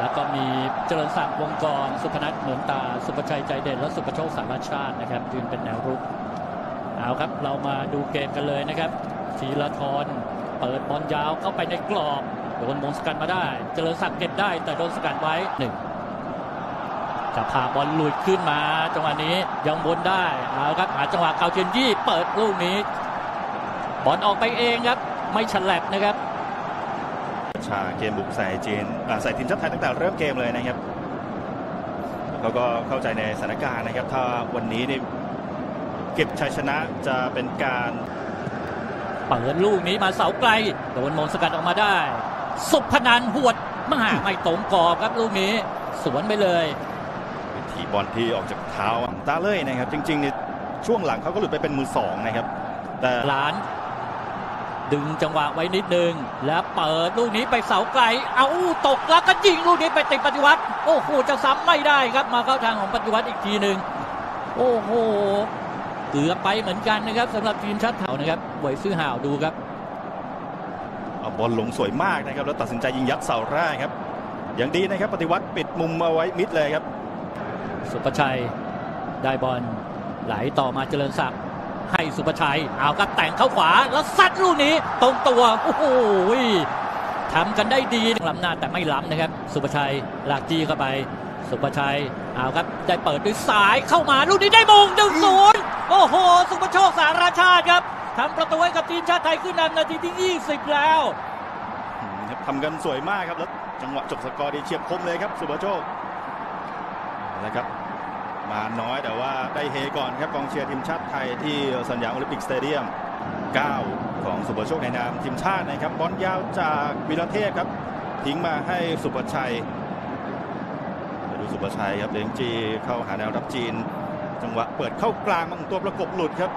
แล้วก็มีเจริญศักดิ์วงกร สุพนัทเหมือนตา สุประชัยใจเด่น และสุประโชคสารชาตินะครับยืนเป็นแนวรุก เอาครับ เรามาดูเกมกันเลยนะครับธีรทรเปิดบอลยาวเข้าไปในกรอบโดนมงสกัดมาได้ เจริญศักดิ์เก็บได้ แต่โดนสกัดไว้หนึ่งจะพาบอลหลุดขึ้นมา จังหวะนี้ยังบนได้เอาครับหาจังหวะเกาเทียนยี่เปิดลูกนี้บอลออกไปเองครับ ไม่ฉลับนะครับ ชาเกมบุกใส่จีนอ่าใส่ทีมชาติไทยตั้งแต่เริ่มเกมเลยนะครับเขาก็เข้าใจในสถานการณ์นะครับ ถ้าวันนี้นี่เก็บชัยชนะจะเป็นการเปิดลูกนี้มาเสาไกลโดนมงสกัดออกมาได้ สุพนันหวดมาหาไม่ตรงกรอบครับลูกนี้ สวนไปเลยวิธีบอลที่ออกจากเท้าตาเล่ยนะครับ จริงๆเนี่ยช่วงหลังเขาก็หลุดไปเป็นมือสองนะครับ แต่หลาน ดึงจังหวะไว้นิดนึง แล้วเปิดลูกนี้ไปเสาไกล เอาตกแล้วก็ยิงลูกนี้ไปติดปฏิวัติ โอ้โหจะซ้ำไม่ได้ครับมาเข้าทางของปฏิวัติอีกทีหนึ่งโอ้โหเกือบไปเหมือนกันนะครับสำหรับทีมชาติไทยนะครับหวยซื้อห่าวดูครับเอาบอลลงสวยมากนะครับแล้วตัดสินใจยิงยัดเสาแรกครับอย่างดีนะครับปฏิวัติปิดมุมเอาไว้มิดเลยครับ สุประชัยได้บอลไหลต่อมาเจริญศักดิ์ให้ สุประชัย เอากระแต่งเข้าขวาแล้วซัดลูกนี้ตรงตัว โอ้โหทำกันได้ดีล้ำหน้าแต่ไม่ล้ำนะครับ สุประชัยหลากจีเข้าไป สุประชัย เอาครับ ได้เปิดด้วยสายเข้ามาลูกนี้ได้มงหนึ่งศูนย์โอ้โห สุประโชคสารชาติครับทำประตูให้กับทีมชาติไทยขึ้นนำนาทีที่ 20 แล้วทำกันสวยมากครับแล้วจังหวะจบสกอร์ดีเฉียบคมเลยครับ สุภโชคนะครับ มาน้อยแต่ว่าได้เฮก่อนครับกองเชียร์ทีมชาติไทยที่สัญญาโอลิมปิกสเตเดียม 9 ของสุภโชคในนามทีมชาตินะครับบอลยาวจากวิรเทพครับ ทิ้งมาให้สุภชัยดูสุภชัยครับเลี้ยงจีเข้าหาแนวรับจีน จังหวะเปิดเข้ากลางบางตัวประกบหลุดครับ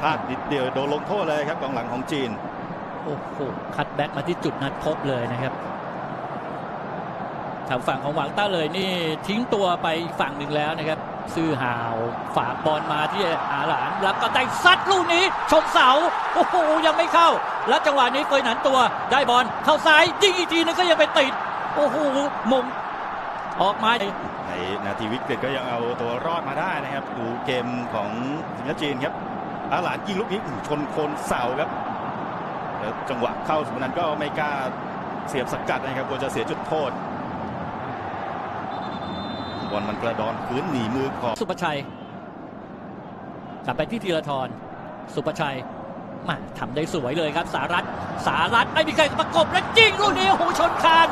พลาดนิดเดียวโดนลงโทษเลยครับกองหลังของจีน โอ้โหคัดแบ็กมาที่จุดนัดพบเลยนะครับ ทางฝั่งของหวังต้าเลยนี่ทิ้งตัวไปอีกฝั่งหนึ่งแล้วนะครับ ซื่อหาวฝากบอลมาที่อาหลานแล้วก็ได้ซัดลูกนี้ชนเสาโอ้โหยังไม่เข้า แล้วจังหวะนี้เฟยหนันตัวได้บอลเข้าซ้ายยิงอีกทีนึงก็ยังไปติดโอ้โหมงออกมาในนาทีวิกฤตก็ยังเอาตัวรอดมาได้นะครับ ดูเกมของทีมชาติจีนครับอาหลานยิงลูกนี้ชนโคนเสาครับแล้วจังหวะเข้าสุนันก็ไม่กล้าเสียบสกัดนะครับกลัวจะเสียจุดโทษ บอลมันกระดอนพื้นหนีมือของสุประชัยกลับไปที่ธีรทรสุประชัยมาทำได้สวยเลยครับ สารัตสารัตไม่มีใครประกบและจริงลูกนี้โอ้โหชนคาน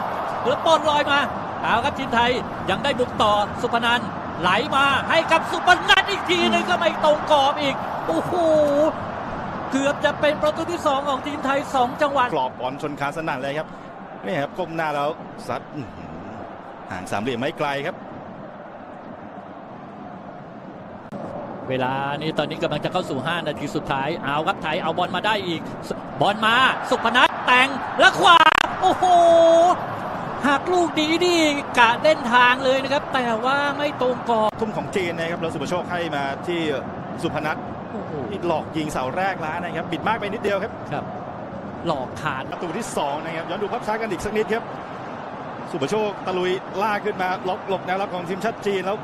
แล้วบอลลอยมาเอาครับทีมไทยยังได้บุกต่อสุพนันไหลมาให้กับสุพนันอีกทีหนึงก็ไม่ตรงกรอบอีกโอ้โหเกือบจะเป็นประตูที่สองของทีมไทยสองจังหวะกรอบบอลชนคานสนั่นเลยครับนี่ครับก้มหน้าแล้วซัดอื้อหือห่างสามเหลี่ยมไม่ไกลครับ เวลานี่ตอนนี้กำลังจะเข้าสู่ 5 นาทีสุดท้าย เอาครับไทยเอาบอลมาได้อีกสบอลมาสุพนัทแต่งแล้วขวา โอ้โหหักลูกดีดีกะเล่นทางเลยนะครับ แต่ว่าไม่ตรงกรอบทุ่มของจีนนะครับแล้วสุภโชคให้มาที่สุพนัทโอ้โหนี่หลอกยิงเสาแรกแล้วนะครับบิดมากไปนิดเดียวครับครับ หลอกขาดประตูที่2นะครับย้อนดูภาพช้ากันอีกสักนิดครับ สุภโชคตะลุยล่ากขึ้นมาล็อกหลบแนวรับของทีมชาติจีนแล้ว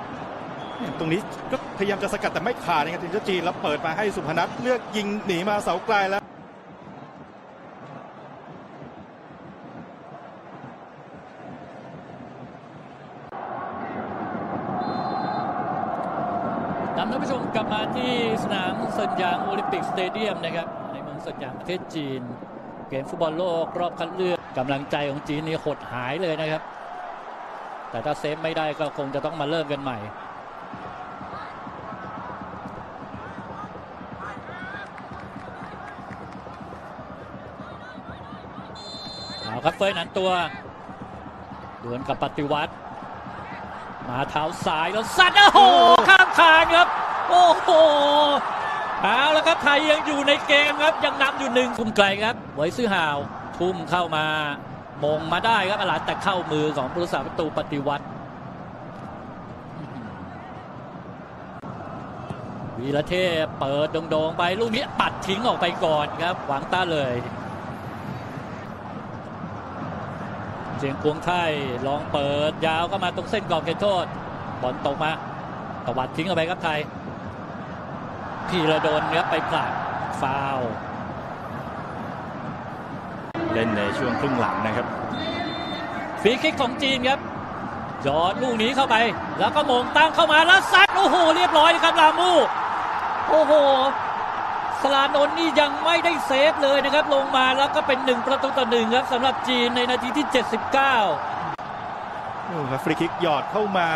ตรงนี้ก็ พยายามจะสกัดแต่ไม่ขาดนะครับทีมชาติจีนแล้วเปิดมาให้สุพนัทเลือกยิงหนีมาเสาไกลแล้วนำท่านผู้ชมกลับมาที่สนามเซินยางโอลิมปิกสเตเดียมนะครับในเมืองเซินยางประเทศจีน เกมฟุตบอลโลกรอบคัดเลือกกำลังใจของจีนนี่หดหายเลยนะครับ แต่ถ้าเซฟไม่ได้ก็คงจะต้องมาเริ่มกันใหม่ เอาครับเฟยหนันตัวดวลกับปฏิวัติ มาเท้าซ้ายแล้วสัดโอ้โหข้ามคานครับ โอ้โหเอาแล้วครับไทยยังอยู่ในเกมครับยังนำอยู่หนึ่งทุ่มไกลครับไว้ซื้อห่าว ทุ่มเข้ามามงมาได้ครับอลาดแต่เข้ามือของผู้รักษาประตูปฏิวัติวีระเทพเปิดโด่งๆไปลูกนี้ปัดทิ้งออกไปก่อนครับ หวังต้าเลย เจียงกวงไทยลองเปิดยาวก็มาตรงเส้นกรอบเขตโทษบอลตกมาตวัดทิ้งเอาไปครับไทยพีระดนครับไปผลักฟาวล์เล่นในช่วงครึ่งหลังนะครับฟรีคิกของจีนครับยอดลูกนี้เข้าไป แล้วก็มงตั้งเข้ามาแล้วซัดโอ้โหเรียบร้อยครับลามู โอ้โห สลานนท์นี่ยังไม่ได้เซฟเลยนะครับ ลงมาแล้วก็เป็นหนึ่งประตูต่อหนึ่งครับสำหรับจีนในนาทีที่ 79ดูครับฟรีคิกหยอดเข้ามา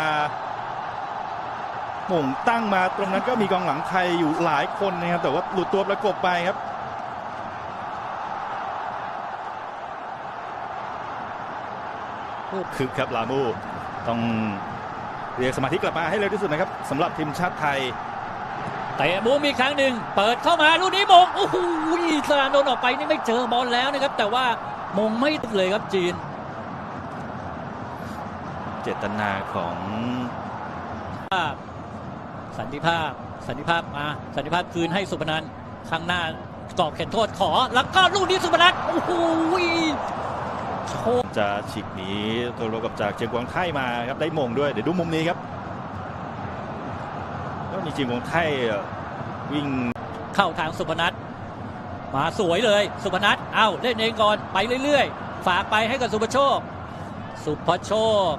หม่งตั้งมาตรงนั้นก็มีกองหลังไทยอยู่หลายคนนะครับ แต่ว่าหลุดตัวประกบไปครับคึกครับลามูต้องเรียกสมาธิกลับมาให้เร็วที่สุดนะครับสำหรับทีมชาติไทย เตะมุมอีกครั้งหนึ่งเปิดเข้ามาลูกนี้มงโอ้โหสลานนท์ออกไปนี่ไม่เจอบอลแล้วนะครับ แต่ว่ามงไม่เลยครับจีน เจตนาของภาพสันติภาพสันติภาพมาสันติภาพคืนให้สุพนันท์ข้างหน้ากรอบเขตโทษขอแล้วก็ลูกนี้สุพนันท์โอ้โหโชคจะฉีกหนีตัวรบกับจากเจียงกวางไทยมาครับได้มงด้วยเดี๋ยวดูมุมนี้ครับ ก็มีเจียงกวางไทยวิ่งเข้าทางสุพนัทมาสวยเลยสุพนัทเอ้าเล่นเองก่อนไปเรื่อยๆ ฝากไปให้กับสุภโชค สุภโชค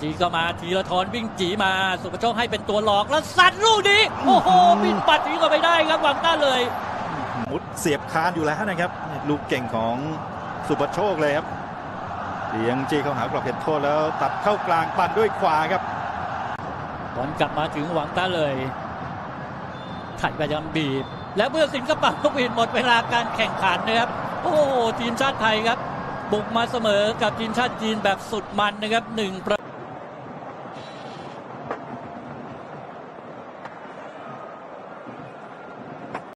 จีก็มาทีละทอนวิ่งจีมาสุภโชคให้เป็นตัวหลอกแล้วสัดลูกนี้โอ้โหบินปัดจีก็ไปได้ครับหวังต้าเลยมุดเสียบคานอยู่แล้วนะครับ ลูกเก่งของสุปโชคเลยครับเลี้ยงจีเข้าหากรอบเขตโทษแล้วตัดเข้ากลางปั่นด้วยขวาครับบ อลกลับมาถึงหวังต้าเลยไถ่พยายามบีบ แล้วเมื่อสิงคโปร์ก็บินหมดเวลาการแข่งขันนะครับโอ้ทีมชาติไทยครับ บุกมาเสมอกับทีมชาติจีนแบบสุดมันนะครับหนึ่งประ